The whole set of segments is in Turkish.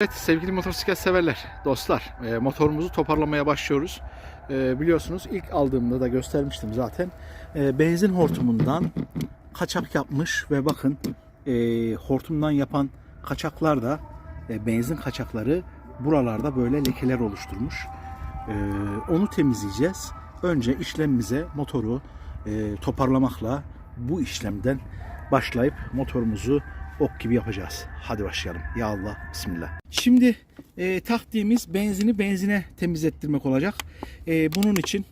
Evet sevgili motosiklet severler, dostlar e, motorumuzu toparlamaya başlıyoruz. E, biliyorsunuz ilk aldığımda da göstermiştim zaten. E, benzin hortumundan kaçak yapmış ve bakın e, hortumdan yapan kaçaklar da benzin kaçakları buralarda böyle lekeler oluşturmuş. Onu temizleyeceğiz. Önce işlemimize motoru toparlamakla bu işlemden başlayıp motorumuzu ok gibi yapacağız. Hadi başlayalım. Ya Allah, Bismillah. Şimdi e, taktiğimiz benzini benzine temizlettirmek olacak. E, bunun için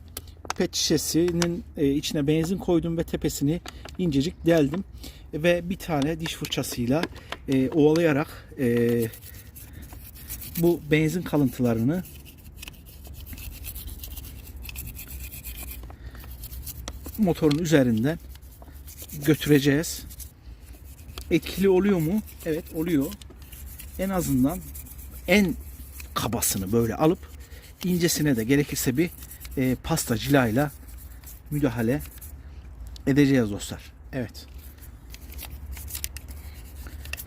pet şişesinin e, içine benzin koydum ve tepesini incecik deldim. Ve bir tane diş fırçasıyla e, ovalayarak e, bu benzin kalıntılarını motorun üzerinden götüreceğiz. Etkili oluyor mu? Evet oluyor. En azından en kabasını böyle alıp incesine de gerekirse bir e, pasta cilayla müdahale edeceğiz dostlar. Evet.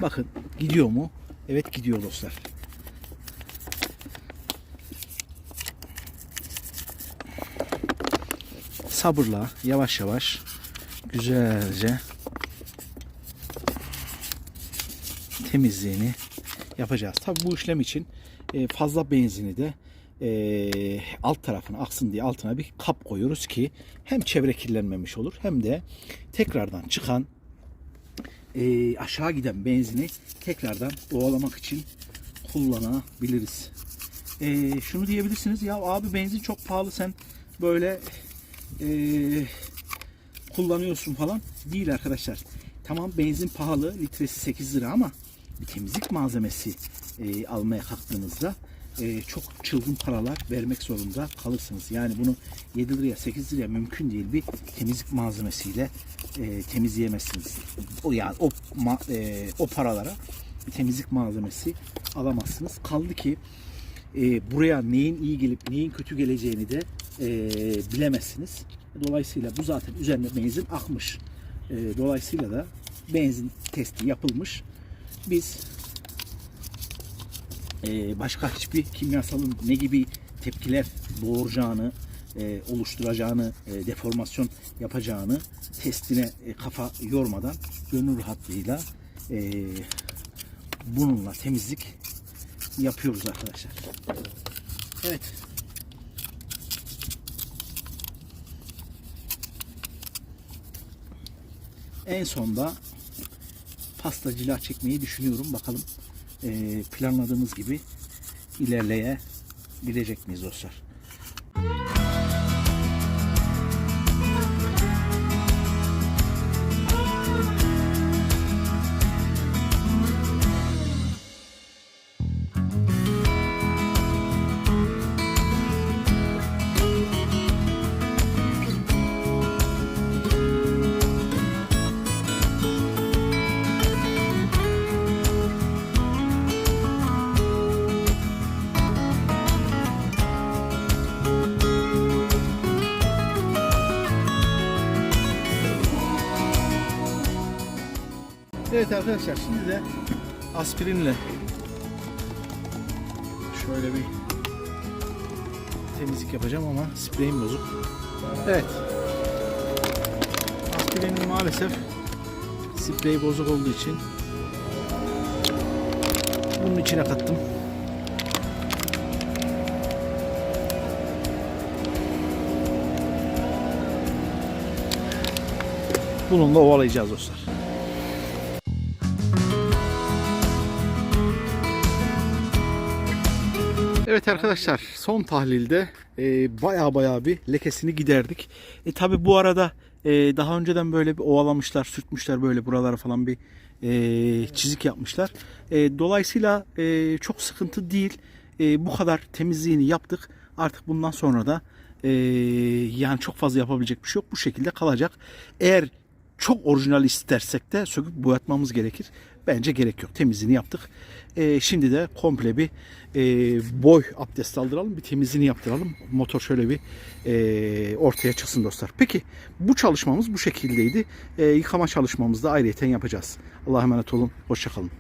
Bakın gidiyor mu? Evet gidiyor dostlar. Sabırla yavaş yavaş güzelce temizliğini yapacağız. Tabi bu işlem için e, fazla benzini de e, alt tarafına aksın diye altına bir kap koyuyoruz ki hem çevre kirlenmemiş olur hem de tekrardan çıkan e, aşağı giden benzini tekrardan ovalamak için kullanabiliriz. Şunu diyebilirsiniz ya abi benzin çok pahalı sen böyle kullanıyorsun falan. Değil arkadaşlar. Tamam benzin pahalı litresi 8 lira ama bir temizlik malzemesi e, almaya kalktığınızda e, çok çılgın paralar vermek zorunda kalırsınız. Yani bunu 7 liraya 8 liraya mümkün değil bir temizlik malzemesiyle e, temizleyemezsiniz. O yani o ma- e, o paralara bir temizlik malzemesi alamazsınız. Kaldı ki e, buraya neyin iyi gelip neyin kötü geleceğini de e, bilemezsiniz. Dolayısıyla bu zaten üzerine benzin akmış. E, dolayısıyla da benzin testi yapılmış. Biz e, başka hiçbir kimyasalın ne gibi tepkiler doğuracağını, e, oluşturacağını, e, deformasyon yapacağını testine e, kafa yormadan gönül rahatlığıyla bununla temizlik yapıyoruz arkadaşlar. Evet. En sonda pasta cila çekmeyi düşünüyorum. Bakalım e, planladığımız gibi ilerleyebilecek miyiz dostlar? Evet arkadaşlar şimdi de aspirinle şöyle bir temizlik yapacağım ama spreyim bozuk. Evet. Aspirinin maalesef spreyi bozuk olduğu için bunun içine kattım. Bununla ovalayacağız dostlar. Evet arkadaşlar son tahlilde e, baya baya bir lekesini giderdik. E tabi bu arada e, daha önceden böyle bir ovalamışlar, sürtmüşler böyle buralara falan bir e, çizik yapmışlar. E, dolayısıyla e, çok sıkıntı değil. E, bu kadar temizliğini yaptık. Artık bundan sonra da e, yani çok fazla yapabilecek bir şey yok. Bu şekilde kalacak. Eğer çok orijinal istersek de söküp boyatmamız gerekir. Bence gerek yok. Temizliğini yaptık. Ee, şimdi de komple bir e, boy abdest aldıralım. Bir temizliğini yaptıralım. Motor şöyle bir e, ortaya çıksın dostlar. Peki bu çalışmamız bu şekildeydi. E, yıkama çalışmamızı da ayrıyeten yapacağız. Allah'a emanet olun. Hoşçakalın.